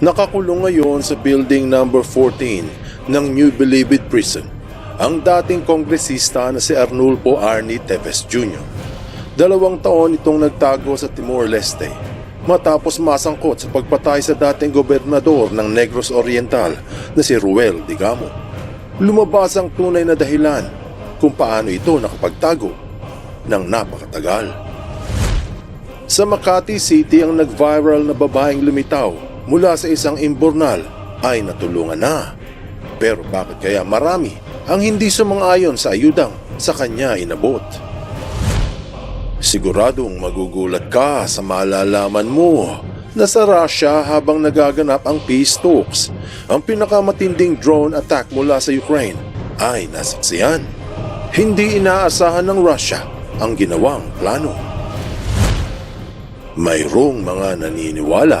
Nakakulong ngayon sa building number 14 ng New Bilibid Prison ang dating kongresista na si Arnulfo Arnie Teves Jr. Dalawang taon itong nagtago sa Timor-Leste matapos masangkot sa pagpatay sa dating gobernador ng Negros Oriental na si Ruel Digamo. Lumabas ang tunay na dahilan kung paano ito nakapagtago ng napakatagal. Sa Makati City ang nag-viral na babaeng lumitaw mula sa isang imbornal ay natulungan na. Pero bakit kaya marami ang hindi sumang-ayon sa ayudang sa kanya inabot? Siguradong magugulat ka sa malalaman mo na sa Russia habang nagaganap ang peace talks, ang pinakamatinding drone attack mula sa Ukraine ay nasaksiyan. Hindi inaasahan ng Russia ang ginawang plano. Mayroong mga naniniwala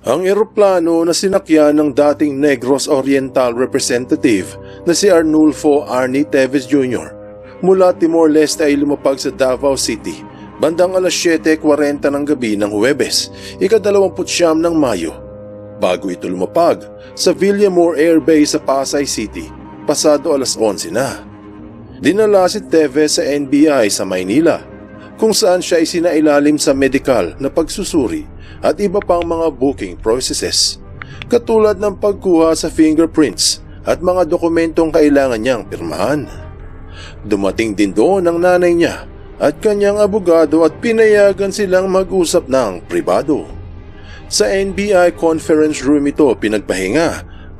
Ang eroplano na sinakyan ng dating Negros Oriental representative na si Arnulfo Arnie Teves Jr. mula Timor-Leste ay lumapag sa Davao City bandang alas 7.40 ng gabi ng Huwebes, ika-29 ng Mayo. Bago ito lumapag sa Villamore Air Base sa Pasay City, pasado alas 11 na. Dinala si Teves sa NBI sa Maynila kung saan siya isinailalim sa medical na pagsusuri at iba pang mga booking processes, katulad ng pagkuha sa fingerprints at mga dokumentong kailangan niyang pirmahan. Dumating din doon ang nanay niya at kanyang abogado at pinayagan silang mag-usap ng pribado. Sa NBI conference room ito pinagpahinga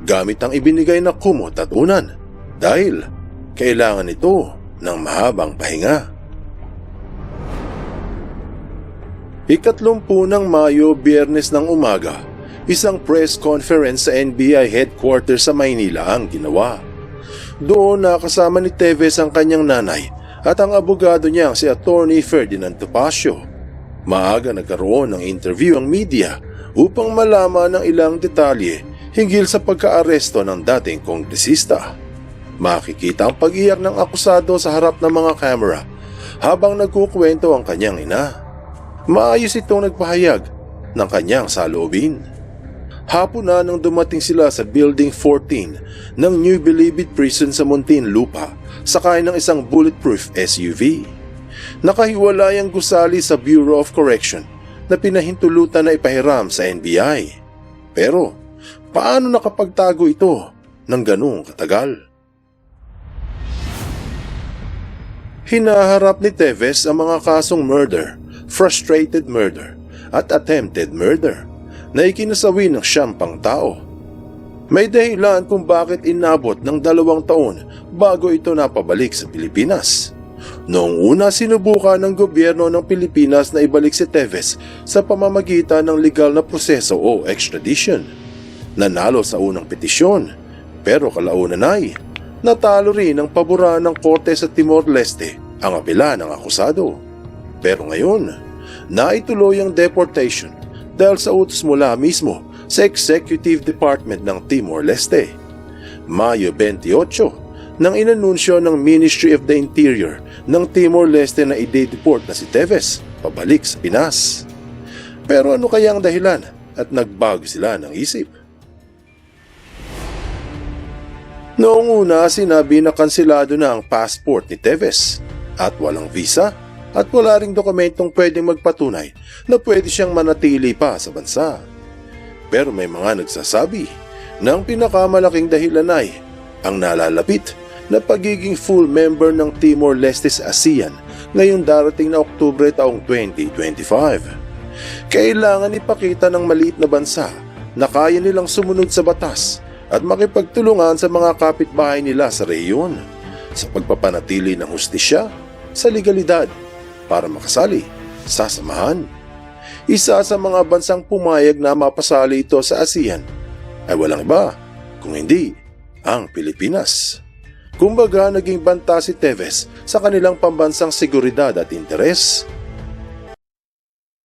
gamit ang ibinigay na kumot at unan dahil kailangan ito ng mahabang pahinga. Ikatlumpu ng Mayo, biyernes ng umaga, isang press conference sa NBI headquarters sa Maynila ang ginawa. Doon nakasama ni Teves ang kanyang nanay at ang abogado niyang si Attorney Ferdinand Topacio. Maaga nagkaroon ng interview ang media upang malaman ng ilang detalye hinggil sa pagkaaresto ng dating kongresista. Makikita ang pag-iyak ng akusado sa harap ng mga kamera habang nagkukwento ang kanyang ina. Maayos itong nagpahayag ng kanyang saloobin. Hapon na nang dumating sila sa Building 14 ng New Bilibid Prison sa Muntinlupa sakay ng isang bulletproof SUV. Nakahiwalay ang gusali sa Bureau of Correction na pinahintulutan na ipahiram sa NBI. Pero paano nakapagtago ito ng ganong katagal? Hinaharap ni Teves ang mga kasong murder, frustrated murder at attempted murder na ikinasawi ng siyam pang tao. May dahilan kung bakit inabot ng dalawang taon bago ito napabalik sa Pilipinas. Noong una sinubukan ng gobyerno ng Pilipinas na ibalik si Teves sa pamamagitan ng legal na proseso o extradition. Nanalo sa unang petisyon pero kalaunan ay natalo rin ang paboran ng korte sa Timor-Leste ang apela ng akusado. Pero ngayon, naituloy ang deportation dahil sa utos mula mismo sa Executive Department ng Timor-Leste. Mayo 28 nang inanunsyo ng Ministry of the Interior ng Timor-Leste na i-deport na si Teves pabalik sa Pinas. Pero ano kaya ang dahilan at nagbago sila ng isip? Noong una sinabi na kansilado na ang passport ni Teves at walang visa at wala ring dokumentong pwedeng magpatunay na pwede siyang manatili pa sa bansa. Pero may mga nagsasabi na ang pinakamalaking dahilan ay ang nalalapit na pagiging full member ng Timor-Leste sa ASEAN ngayong darating na Oktubre taong 2025. Kailangan ipakita ng maliit na bansa na kaya nilang sumunod sa batas at makipagtulungan sa mga kapitbahay nila sa rehiyon sa pagpapanatili ng hustisya, sa legalidad para makasali sa samahan. Isa sa mga bansang pumayag na mapasali ito sa ASEAN ay walang iba kung hindi ang Pilipinas. Kumbaga naging banta si Teves sa kanilang pambansang seguridad at interes.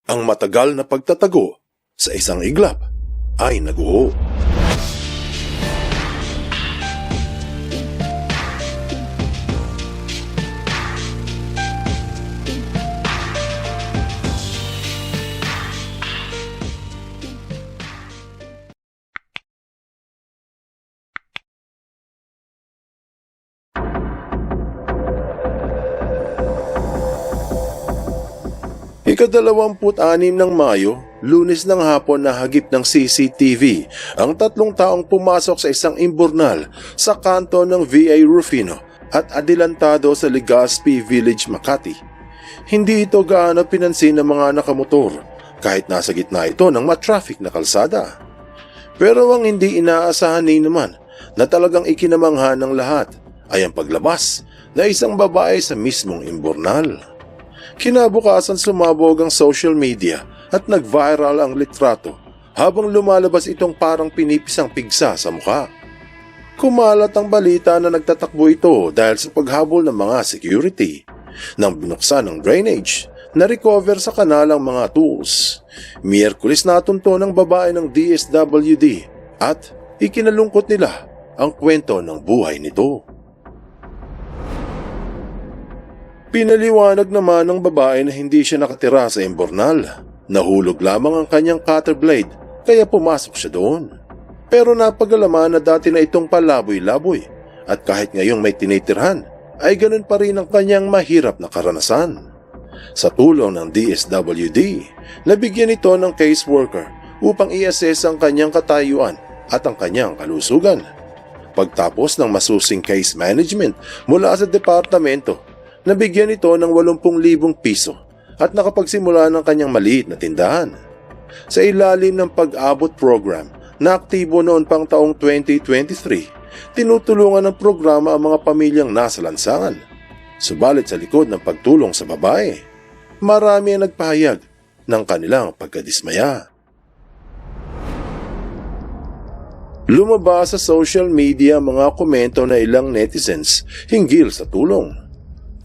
Ang matagal na pagtatago sa isang iglap ay naguho. Ikadalawamput-anim ng Mayo, lunes ng hapon na hagip ng CCTV ang tatlong taong pumasok sa isang imburnal sa kanto ng VA Rufino at adelantado sa Legazpi Village, Makati. Hindi ito gaano pinansin ng mga nakamotor kahit nasa gitna ito ng matraffic na kalsada. Pero ang hindi inaasahan ni naman na talagang ikinamangha ng lahat ay ang paglabas na isang babae sa mismong imburnal. Kinabukasan sumabog ang social media at nag-viral ang litrato habang lumalabas itong parang pinipisang pigsa sa mukha. Kumalat ang balita na nagtatakbo ito dahil sa paghabol ng mga security. Nang binuksan ng drainage, na-recover sa kanal ang mga tools. Miyerkules natunto ng babae ng DSWD at ikinalungkot nila ang kwento ng buhay nito. Pinaliwanag naman ng babae na hindi siya nakatira sa imbornal. Nahulog lamang ang kanyang cutter blade kaya pumasok siya doon. Pero napagalaman na dati na itong palaboy-laboy at kahit ngayong may tinitirhan ay ganun pa rin ang kanyang mahirap na karanasan. Sa tulong ng DSWD, nabigyan ito ng caseworker upang i-assess ang kanyang katayuan at ang kanyang kalusugan. Pagtapos ng masusing case management mula sa departamento, nabigyan ito ng 80,000 piso at nakapagsimula ng kanyang maliit na tindahan. Sa ilalim ng pag-abot program na aktibo noon pang taong 2023, tinutulungan ng programa ang mga pamilyang nasa lansangan. Subalit sa likod ng pagtulong sa babae, marami ang nagpahayag ng kanilang pagkadismaya. Lumabas sa social media mga komento na ilang netizens hinggil sa tulong.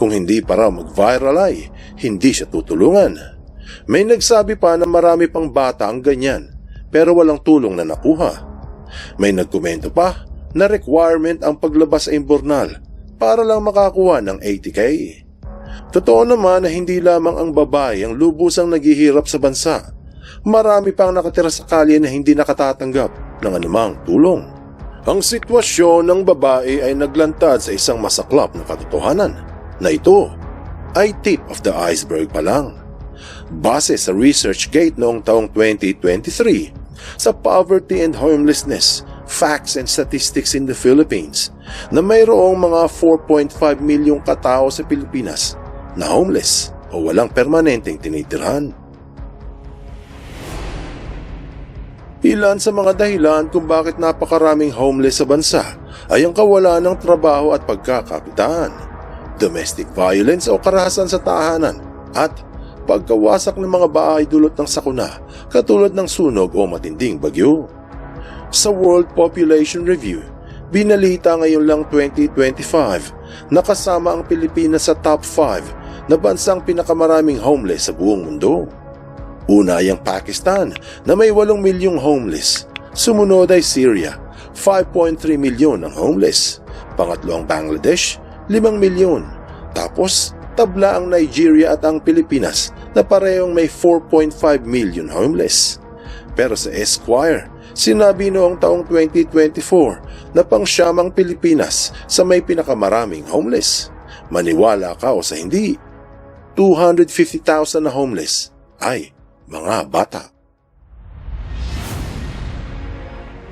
Kung hindi para mag-viral ay hindi siya tutulungan. May nagsabi pa na marami pang bata ang ganyan pero walang tulong na nakuha. May nagkomento pa na requirement ang paglabas sa imbornal para lang makakuha ng 80k. Totoo naman na hindi lamang ang babae ang lubusang naghihirap sa bansa. Marami pang nakatira sa kalye na hindi nakatatanggap ng anumang tulong. Ang sitwasyon ng babae ay naglantad sa isang masaklap na katotohanan na ito ay tip of the iceberg pa lang. Base sa ResearchGate noong taong 2023 sa Poverty and Homelessness, Facts and Statistics in the Philippines na mayroong mga 4.5 milyong katao sa Pilipinas na homeless o walang permanenteng tinitirhan. Ilan sa mga dahilan kung bakit napakaraming homeless sa bansa ay ang kawalan ng trabaho at pagkakakitaan, domestic violence o karahasan sa tahanan, at pagkawasak ng mga bahay dulot ng sakuna katulad ng sunog o matinding bagyo. Sa World Population Review, binalita ngayon lang 2025 na kasama ang Pilipinas sa top 5 na bansang pinakamaraming homeless sa buong mundo. Una ay ang Pakistan na may 8 milyong homeless. Sumunod ay Syria, 5.3 milyon ang homeless. Pangatlo ang Bangladesh, 5 milyon. Tapos, tabla ang Nigeria at ang Pilipinas na parehong may 4.5 million homeless. Pero sa Esquire, sinabi noong taong 2024 na pang siyamang Pilipinas sa may pinakamaraming homeless. Maniwala ka o sa hindi, 250,000 na homeless ay mga bata.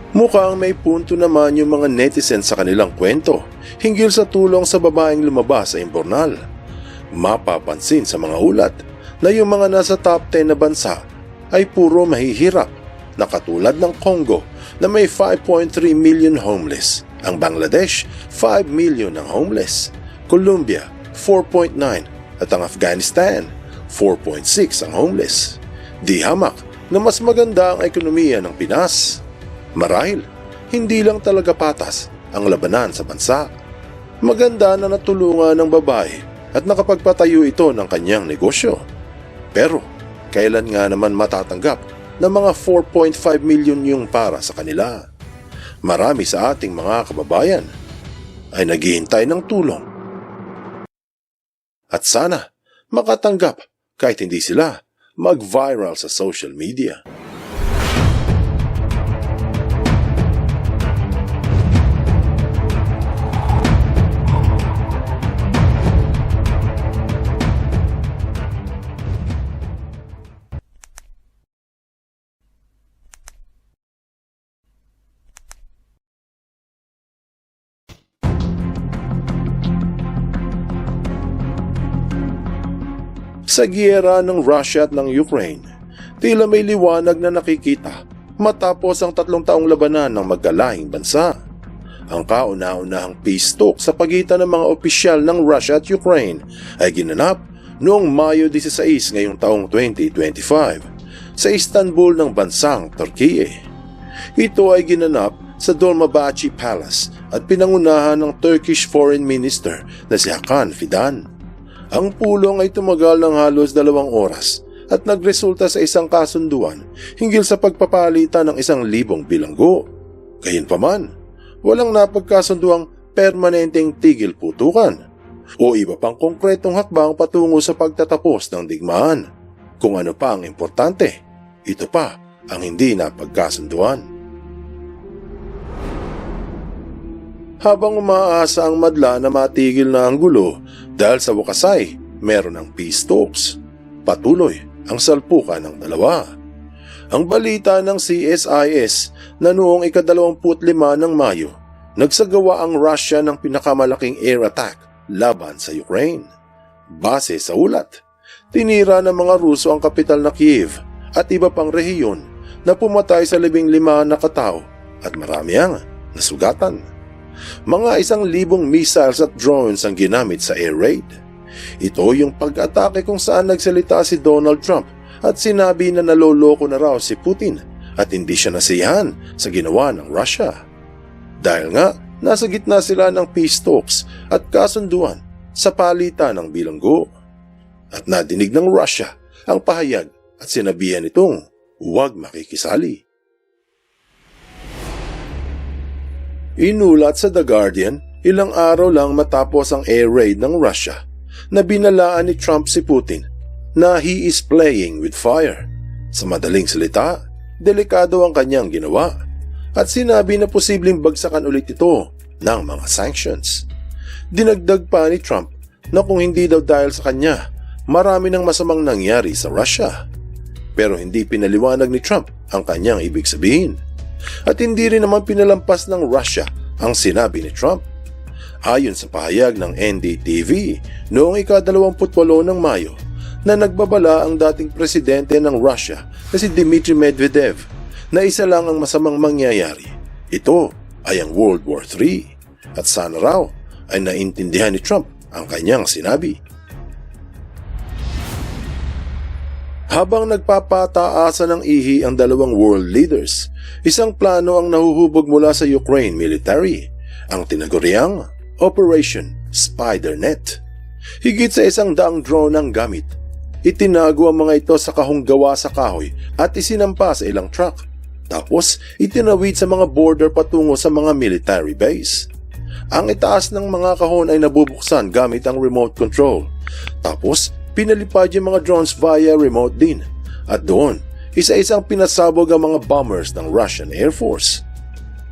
Mukhang may punto naman yung mga netizens sa kanilang kwento hinggil sa tulong sa babaeng lumabas sa imbornal. Mapapansin sa mga ulat na yung mga nasa top 10 na bansa ay puro mahihirap na katulad ng Congo na may 5.3 million homeless, ang Bangladesh 5 million ang homeless, Colombia 4.9 at ang Afghanistan 4.6 ang homeless. Di hamak na mas maganda ang ekonomiya ng Pinas. Marahil, hindi lang talaga patas ang labanan sa bansa. Maganda na natulungan ng babae at nakapagpatayo ito ng kanyang negosyo. Pero, kailan nga naman matatanggap na mga 4.5 milyon yung para sa kanila? Marami sa ating mga kababayan ay naghihintay ng tulong. At sana makatanggap kahit hindi sila mag-viral sa social media. Sa giyera ng Russia at ng Ukraine, tila may liwanag na nakikita matapos ang tatlong taong labanan ng magkalahing bansa. Ang kauna-unahang peace talk sa pagitan ng mga opisyal ng Russia at Ukraine ay ginanap noong Mayo 16 ngayong taong 2025 sa Istanbul ng bansang Turkiye. Ito ay ginanap sa Dolmabahce Palace at pinangunahan ng Turkish Foreign Minister na si Hakan Fidan. Ang pulong ay tumagal ng halos dalawang oras at nagresulta sa isang kasunduan hinggil sa pagpapalitan ng isang libong bilanggo. Gayunpaman, walang napagkasunduang permanenteng tigil putukan o iba pang konkretong hakbang patungo sa pagtatapos ng digmaan. Kung ano pa ang importante, ito pa ang hindi napagkasunduan. Habang umaasa ang madla na matigil na ang gulo dahil sa wakasay, meron ng peace talks. Patuloy ang salpukan ng dalawa. Ang balita ng CSIS na noong ikadalawamput-lima ng Mayo, nagsagawa ang Russia ng pinakamalaking air attack laban sa Ukraine. Base sa ulat, tinira ng mga Ruso ang kapital na Kiev at iba pang rehiyon na pumatay sa libing lima na katao at marami ang nasugatan. Mga isang libong missiles at drones ang ginamit sa air raid. Ito yung pag-atake kung saan nagsalita si Donald Trump at sinabi na naloloko na raw si Putin at hindi siya nasiyahan sa ginawa ng Russia. Dahil nga, nasa gitna sila ng peace talks at kasunduan sa palitan ng bilanggo. At nadinig ng Russia ang pahayag at sinabihan itong huwag makikisali. Inulat sa The Guardian, ilang araw lang matapos ang air raid ng Russia na binalaan ni Trump si Putin na he is playing with fire. Sa madaling salita, delikado ang kanyang ginawa at sinabi na posibleng bagsakan ulit ito ng mga sanctions. Dinagdag pa ni Trump na kung hindi daw dahil sa kanya, marami ng masamang nangyari sa Russia. Pero hindi pinaliwanag ni Trump ang kanyang ibig sabihin. At hindi rin naman pinalampas ng Russia ang sinabi ni Trump. Ayon sa pahayag ng NDTV noong ika-28 ng Mayo na nagbabala ang dating presidente ng Russia na si Dmitry Medvedev na isa lang ang masamang mangyayari. Ito ay ang World War III at sana raw ay naintindihan ni Trump ang kanyang sinabi. Habang nagpapataasa ng ihi ang dalawang world leaders, isang plano ang nahuhubog mula sa Ukraine military, ang tinaguriang Operation Spidernet. Higit sa isang daang drone ang gamit. Itinago ang mga ito sa kahong gawa sa kahoy at isinampa sa ilang truck. Tapos itinawid sa mga border patungo sa mga military base. Ang itaas ng mga kahon ay nabubuksan gamit ang remote control. Tapos pinalipad yung mga drones via remote din. At doon, isa-isang pinasabog ang mga bombers ng Russian Air Force.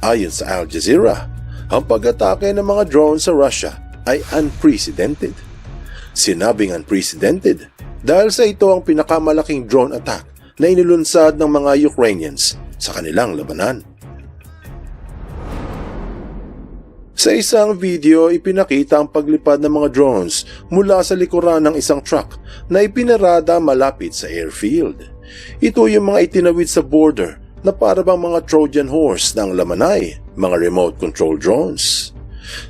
Ayon sa Al Jazeera, ang pag-atake ng mga drones sa Russia ay unprecedented. Sinabing unprecedented dahil sa ito ang pinakamalaking drone attack na inilunsad ng mga Ukrainians sa kanilang labanan. Sa isang video, ipinakita ang paglipad ng mga drones mula sa likuran ng isang truck na ipinarada malapit sa airfield. Ito yung mga itinawid sa border na para bang mga Trojan horse ng lamanay, mga remote control drones.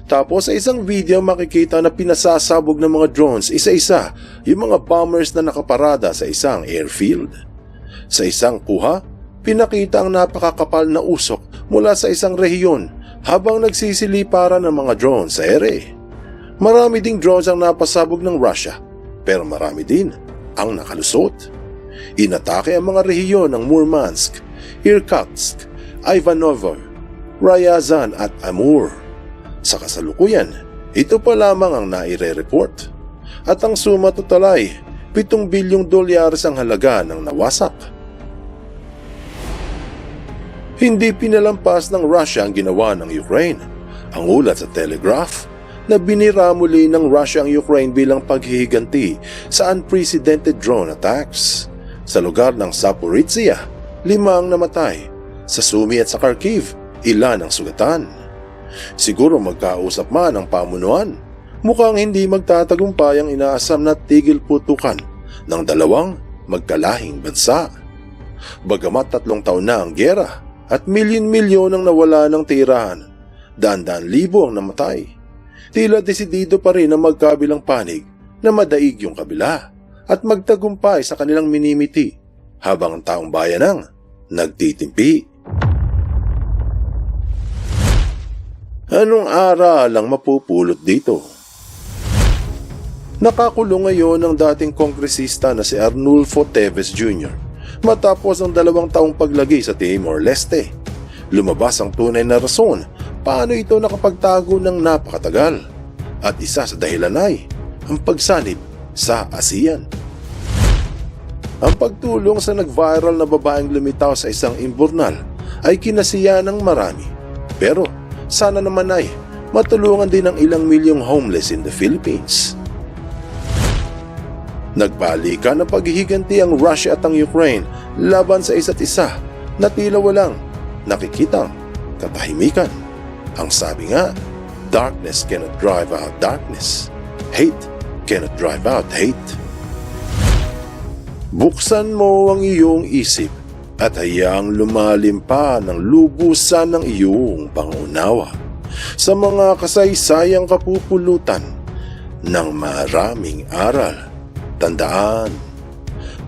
Tapos sa isang video makikita na pinasasabog ng mga drones isa-isa yung mga bombers na nakaparada sa isang airfield. Sa isang kuha, pinakita ang napakakapal na usok mula sa isang rehiyon habang nagsisilipara ng mga drones sa ere. Marami ding drones ang napasabog ng Russia, pero marami din ang nakalusot. Inatake ang mga rehiyon ng Murmansk, Irkutsk, Ivanovo, Ryazan at Amur. Sa kasalukuyan, ito pa lamang ang naire-report. At ang suma total ay 7 bilyong dolyar ang halaga ng nawasak. Hindi pinalampas ng Russia ang ginawa ng Ukraine. Ang ulat sa Telegraph na binira muli ng Russia ang Ukraine bilang paghihiganti sa unprecedented drone attacks. Sa lugar ng Zaporizhia, lima ang namatay. Sa Sumy at sa Kharkiv, ilan ang sugatan. Siguro magkausap man ang pamunuan. Mukhang hindi magtatagumpay ang inaasam na tigil putukan ng dalawang magkalahing bansa. Bagamat tatlong taon na ang gera at milyon-milyon ang nawala ng tirahan, daan-daan libo ang namatay. Tila desidido pa rin ang magkabilang panig na madaig yung kabila at magtagumpay sa kanilang minimiti habang ang taong bayan ang nagtitimpi. Anong aral ang mapupulot dito? Nakakulong ngayon ang dating kongresista na si Arnulfo Teves Jr. matapos ang dalawang taong paglagi sa Timor-Leste. Lumabas ang tunay na rason paano ito nakapagtago ng napakatagal. At isa sa dahilan ay ang pagsanib sa ASEAN. Ang pagtulong sa nag-viral na babaeng lumitaw sa isang imburnal ay kinasiya ng marami. Pero sana naman ay matulungan din ang ilang milyong homeless in the Philippines. Nagbalikan ng paghihiganti ang Russia at ang Ukraine laban sa isa't isa na tila walang nakikitang katahimikan. Ang sabi nga, darkness cannot drive out darkness. Hate cannot drive out hate. Buksan mo ang iyong isip at hayaang lumalim pa ng lubusan ng iyong pangunawa sa mga kasaysayang kapupulutan ng maraming aral. Tandaan,